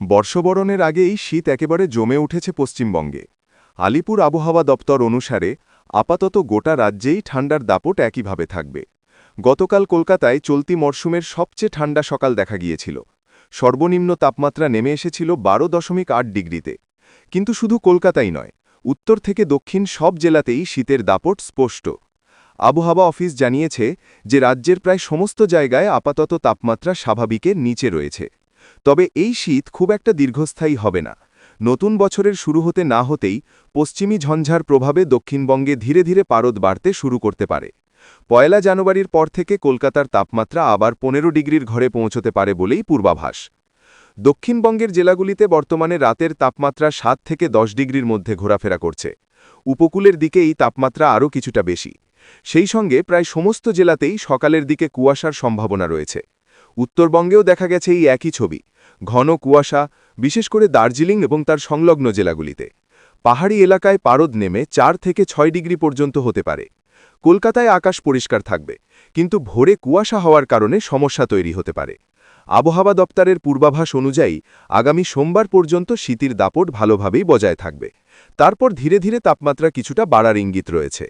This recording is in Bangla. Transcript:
বর্ষবরণের আগেই শীত একেবারে জমে উঠেছে পশ্চিমবঙ্গে। আলিপুর আবহাওয়া দপ্তর অনুসারে আপাতত গোটা রাজ্যেই ঠান্ডার দাপট একইভাবে থাকবে। গতকাল কলকাতায় চলতি মরশুমের সবচেয়ে ঠান্ডা সকাল দেখা গিয়েছিল। সর্বনিম্ন তাপমাত্রা নেমে এসেছিল বারো দশমিক আট ডিগ্রিতে। কিন্তু শুধু কলকাতাই নয়, উত্তর থেকে দক্ষিণ সব জেলাতেই শীতের দাপট স্পষ্ট। আবহাওয়া অফিস জানিয়েছে যে রাজ্যের প্রায় সমস্ত জায়গায় আপাতত তাপমাত্রা স্বাভাবিকের নিচে রয়েছে। তবে এই শীত খুব একটা দীর্ঘস্থায়ী হবে না। নতুন বছরের শুরু হতে না হতেই পশ্চিমী ঝঞ্ঝার প্রভাবে দক্ষিণবঙ্গে ধীরে ধীরে পারদ বাড়তে শুরু করতে পারে। পয়লা জানুয়ারির পর থেকে কলকাতার তাপমাত্রা আবার পনেরো ডিগ্রির ঘরে পৌঁছতে পারে বলেই পূর্বাভাস। দক্ষিণবঙ্গের জেলাগুলিতে বর্তমানে রাতের তাপমাত্রা সাত থেকে দশ ডিগ্রির মধ্যে ঘোরাফেরা করছে। উপকূলের দিকে এই তাপমাত্রা আরও কিছুটা বেশি। সেই সঙ্গে প্রায় সমস্ত জেলাতেই সকালের দিকে কুয়াশার সম্ভাবনা রয়েছে। উত্তরবঙ্গেও দেখা গেছে এই একই ছবি, ঘন কুয়াশা, বিশেষ করে দার্জিলিং এবং তার সংলগ্ন জেলাগুলিতে। পাহাড়ি এলাকায় পারদ নেমে চার থেকে ছয় ডিগ্রি পর্যন্ত হতে পারে। কলকাতায় আকাশ পরিষ্কার থাকবে, কিন্তু ভোরে কুয়াশা হওয়ার কারণে সমস্যা তৈরি হতে পারে। আবহাওয়া দপ্তরের পূর্বাভাস অনুযায়ী আগামী সোমবার পর্যন্ত শীতের দাপট ভালোভাবেই বজায় থাকবে। তারপর ধীরে ধীরে তাপমাত্রা কিছুটা বাড়ার ইঙ্গিত রয়েছে।